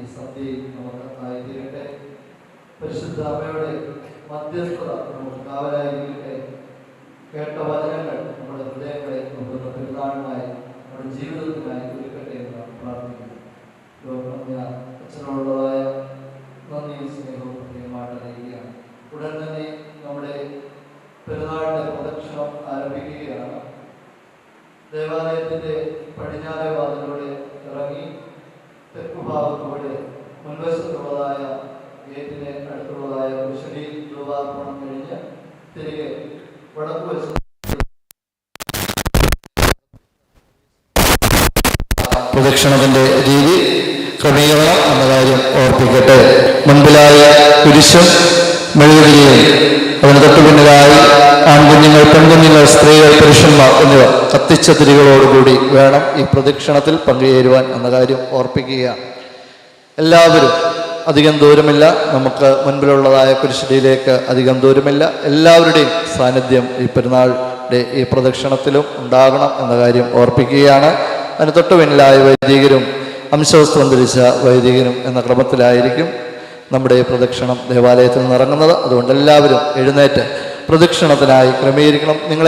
ഈ സന്ധ്യയിൽ നമുക്ക് ആയിത്തീരട്ടെ പരിശുദ്ധ അമ്മയുടെ മധ്യസ്ഥത നമുക്ക് കാവലായിരിക്കട്ടെ. കേട്ട വചനങ്ങൾ നമ്മുടെ ഹൃദയങ്ങളെ നമ്മുടെ പെരുന്നാളിനായി നമ്മുടെ ജീവിതത്തിനായി ഒരുക്കട്ടെ എന്ന് പ്രാർത്ഥിക്കുന്നു. ലോകമായ അച്ഛനോടുള്ളതായ നന്ദിയും സ്നേഹവും പ്രത്യേകമായിട്ട് അറിയിക്കുകയാണ്. ഉടൻ തന്നെ നമ്മുടെ പെരുന്നാളിന്റെ പ്രദക്ഷിണം ആരംഭിക്കുകയാണ്. ദേവാലയത്തിന്റെ പടിഞ്ഞാറേ വാതിലൂടെ മുൻവശത്തുള്ളതായ ഗേറ്റിന് അടുത്തുള്ളതായ കുശലി രൂപാർപ്പണം കഴിഞ്ഞ് തിരികെ വടക്കു വശത്ത് പ്രദക്ഷിണത്തിന്റെ രീതി ക്രമീകരണം എന്ന കാര്യം ഓർപ്പിക്കട്ടെ. മുൻപിലായ കുരിശും മെഴുകുതിരിയും അതിന് തൊട്ടു പിന്നിലായി ആൺകുഞ്ഞുങ്ങൾ പെൺകുഞ്ഞുങ്ങൾ സ്ത്രീകൾ പുരുഷന്മാർ എന്നിവ കത്തിച്ച തിരികളോടുകൂടി വേണം ഈ പ്രദക്ഷിണത്തിൽ പങ്കുചേരുവാൻ എന്ന കാര്യം ഓർപ്പിക്കുകയാണ്. എല്ലാവരും അധികം ദൂരമില്ല. നമുക്ക് മുൻപിലുള്ളതായ കുരിശടിയിലേക്ക് അധികം ദൂരമില്ല. എല്ലാവരുടെയും സാന്നിധ്യം ഈ പെരുന്നാളിന്റെ ഈ പ്രദക്ഷിണത്തിലും ഉണ്ടാകണം എന്ന കാര്യം ഓർപ്പിക്കുകയാണ്. അതിന് തൊട്ടു പിന്നിലായ വൈദികരും അംശവസ്ത്രം ധരിച്ച വൈദികരും എന്ന ക്രമത്തിലായിരിക്കും നമ്മുടെ ഈ പ്രദക്ഷിണം ദേവാലയത്തിൽ നിന്ന് ഇറങ്ങുന്നത് അതുകൊണ്ട് എല്ലാവരും എഴുന്നേറ്റ് പ്രദക്ഷിണത്തിനായി ക്രമീകരിക്കണം. നിങ്ങളെ